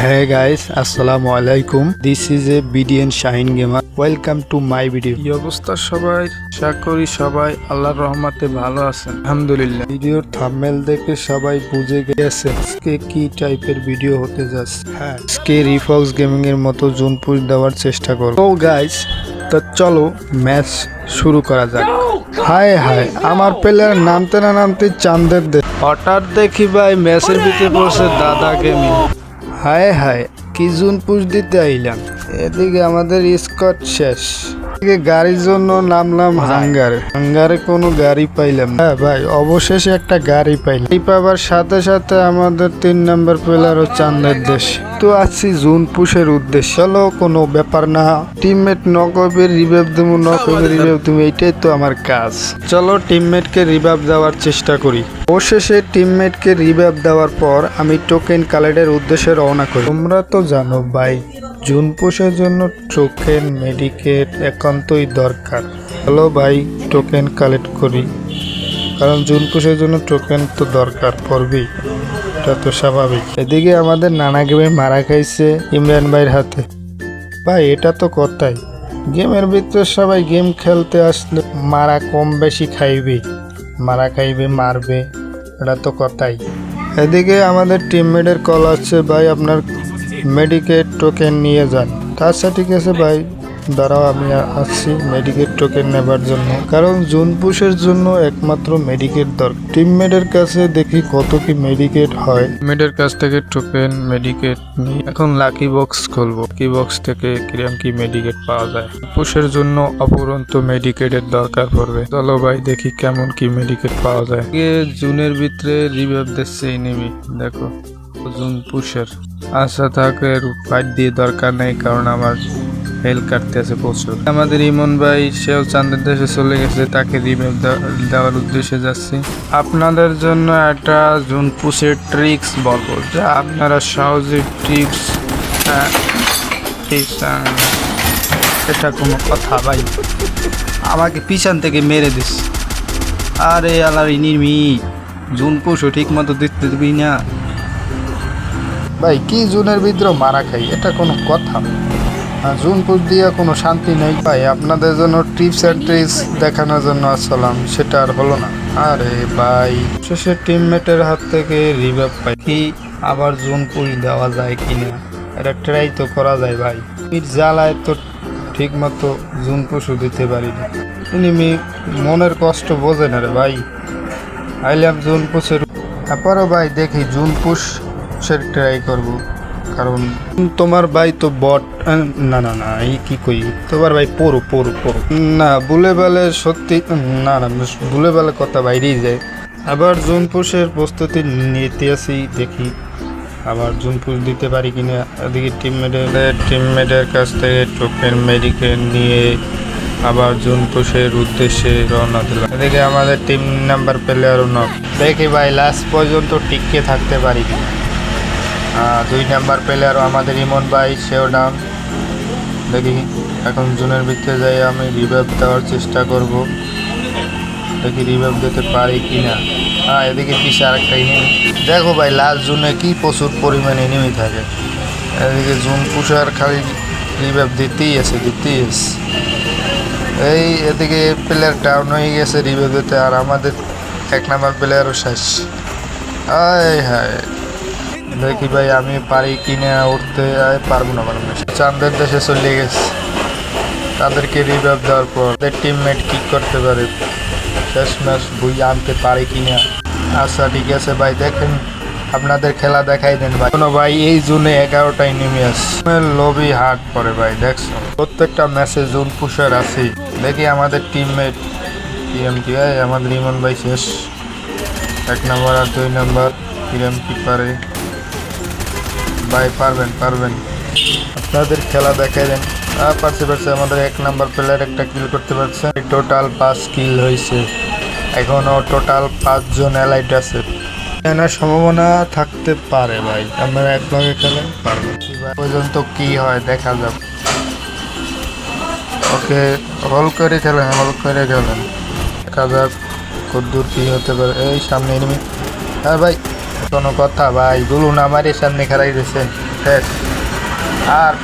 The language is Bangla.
Hey guys, Assalamu alaikum. This is a BDN Shine Gamer. Welcome to my video. কি অবস্থা সবাই? আশা করি সবাই আল্লাহর রহমতে ভালো আছেন। আলহামদুলিল্লাহ। ভিডিওর থাম্বনেল দেখে সবাই বুঝে গেছে আজকে কি টাইপের ভিডিও হতে যাচ্ছে। হ্যাঁ আজকে রিফক্স গেমিং এর মতো জুন পুশ দেওয়ার চেষ্টা করব। তো গাইস তো চলো ম্যাচ শুরু করা যাক। হায় হায় আমার প্লেয়ার নামতে না নামতে চাঁদের দে হঠাৎ দেখি ভাই ম্যাচের ভিতরে পড়ছে দাদা গেমিং হায় হায় কি জুন পুষ দিতে আইলাম। এদিকে আমাদের স্কট শেষ। এদিকে গাড়ির জন্য নামলাম হাঙ্গারে। হাঙ্গারে কোনো গাড়ি পাইলাম না। হ্যাঁ ভাই অবশেষে একটা গাড়ি পাইলাম। এই পাবার সাথে সাথে আমাদের তিন নম্বর প্লেয়ার ও চান্দের দেশ। তো আছি জুন পুশের উদ্দেশ্য। চলো কোনো ব্যাপার না। টিমমেট নকবে রিভাইভ দেবো নকবে রিভাইভ দেবো এইটাই তো আমার কাজ। চলো টিমমেটকে রিভাইভ দেওয়ার চেষ্টা করি। অবশেষে টিমমেটকে রিভাইভ দেওয়ার পর আমি টোকেন কালেক্টের উদ্দেশ্যে রওনা করি। তোমরা তো জানো ভাই জুন পুষের জন্য টোকেন মেডিকেট একান্তই দরকার। হ্যালো ভাই টোকেন কালেক্ট করি। কারণ জুন পুষের জন্য টোকেন তো দরকার, পড়বেই। এটা তো স্বাভাবিক। এদিকে আমাদের নানা গেমে মারা খাইছে ইমরান ভাইয়ের হাতে। ভাই, এটা তো কথাই। গেমের ভিতরে সবাই গেম খেলতে আসলে মারা কম বেশি খাইবে। মারা খাইবে, মারবে, এটা তো কথাই। এদিকে আমাদের টিমমেটের কল আসছে, ভাই, আপনার মেডিকেট টোকেন নিয়ে যান। আচ্ছা ঠিক আছে ভাই? দাঁড়াও, আমি আসছি মেডিকেট টোকেন নেবার জন্য। কারণ জুন পুষের জন্য একমাত্র মেডিকেট দরকার। টিমমেটের কাছে দেখি কত কি মেডিকেট হয়। মেডের কাছ থেকে টোকেন মেডিকেট নিয়ে এখন লাকি বক্স খুলবো। কি বক্স থেকে কিরম কি মেডিকেট পাওয়া যায়? পুষের জন্য অপরন্ত মেডিকেটের দরকার পড়বে। চলো ভাই, দেখি কেমন কি মেডিকেট পাওয়া যায়। জুনের ভিতরে রিভাইভ দিচ্ছে এনিমি দেখো, জুন পুষের। আশা থাকে ফাইট দিয়ে দরকার নেই, কারণ আমার হেল কাটতে আছে প্রচুর। আমাদের ইমন ভাই, সেও চান্দের দেশে চলে গেছে, তাকে রিভাইভ দেওয়ার উদ্দেশ্যে যাচ্ছি। আপনাদের জন্য একটা জুন পুষের ট্রিক্স বলব, যা আপনারা সহজে ট্রিক্স এটা কোনো কথা ভাই। আমাকে পিছন থেকে মেরে দিস। আরে আলার নির্মি জুন পুষও ঠিক মতো দিতে দিবি না। ভাই, কি জুনের ভিতরে মারা খাই, এটা কোনো কথা। জুন পুষ দিয়ে কোনো শান্তি নেই। ভাই, আপনাদের জন্য টিপস অ্যান্ড ট্রিক্স দেখানোর জন্য আসলাম, সেটা আর হলো না। আরে ভাই, শেষে টিমমেটের হাত থেকে রিভাইভ পাই। কি আবার জুন পুষ দেওয়া যায় কিনা এটা ট্রাই তো করা যায়, ভাই। জ্বালায় তো ঠিক মতো জুন পুষও দিতে পারি না। ইনি মনের কষ্ট বোঝে না রে ভাই। আইলাম জুন পুষের তারপরও ভাই, দেখি জুন পুষ সের ট্রাই করব। কারণ তোমার ভাই তো বট না না না, এই কি কই? তোমার ভাই পড়ো পড়ো পড়ো না বলে বেলে সত্যি না না বলে বেলে কথা বাইরেই যায়। আবার জুন পুষের প্রস্তুতি নিতে আসি, দেখি। আবার জুন পুষ দিতে পারি কিনা, এদিকে টিমমেটের টিমমেটের কাছ থেকে টোকেন মেডিকেল নিয়ে আবার জুন পুষের উদ্দেশ্যে রওনা দিলাম। এদিকে আমাদের টিম নাম্বার প্লেয়ারও নক দেখি ভাই লাস্ট পর্যন্ত টিকে থাকতে পারি কিনা। দুই নাম্বার প্লেয়ারও আমাদের ইমন ভাই, সেও ডাউন। দেখি, এখন জুনের ভিতরে যাই আমি রিভাইভ দেওয়ার চেষ্টা করব। দেখি রিভাইভ দিতে পারি কি না হ্যাঁ এদিকে পিছিয়ে আরেকটা ইনিমি দেখো ভাই লাস্ট জুনে কি প্রচুর পরিমাণে ইনিমি থাকে। এদিকে জুন পুষার খালি রিভাইভ দিতেই আছে দিতেই আছে। এই এদিকে প্লেয়ার ডাউন হয়ে গেছে রিভাইভ দিতে, আর আমাদের এক নাম্বার প্লেয়ারও শেষ। আয় হায়। দেখি ভাই, আমি পারি কিনে উঠতে পারব না পারব চাঁদের দেশে চলে গেছে। তাদেরকে রিভাইভ দেওয়ার পর তাদের টিমমেট কি করতে পারে? শেষ ম্যাচ বই আনতে পারে কিনা? আচ্ছা ঠিক আছে ভাই, দেখেন। আপনাদের খেলা দেখাই দেন ভাই। কোনো ভাই, এই জুনে এগারোটায় নেমে আসছে। লবি হাট পরে ভাই, দেখছ? প্রত্যেকটা ম্যাচে জুন পুষার আছে দেখি আমাদের টিমমেট হয় আমাদের ইমন ভাই শেষ। এক নম্বর আর দুই নম্বর কি পারে। ভাই পারবেন পারবেন। আপনাদের খেলা দেখাই দেন। আহ, পারছে পারছে আমাদের এক নাম্বার প্লেয়ার একটা কিল করতে পারছে। টোটাল পাঁচ কিল হয়েছে। এখনও টোটাল পাঁচজন অ্যালাইট আছে। এনার সম্ভাবনা থাকতে পারে ভাই। আপনারা এক লগে খেলেন পারবেন। পর্যন্ত কি হয় দেখা যাবে ওকে হল করে খেলেন হল করে খেলেন। দেখা যাক কদ্দূর কি হতে পারে। এই সামনে এনিমি হ্যাঁ ভাই কোনো কথা ভাই। গুলু না মারে সামনে খেলাই দিয়েছে আর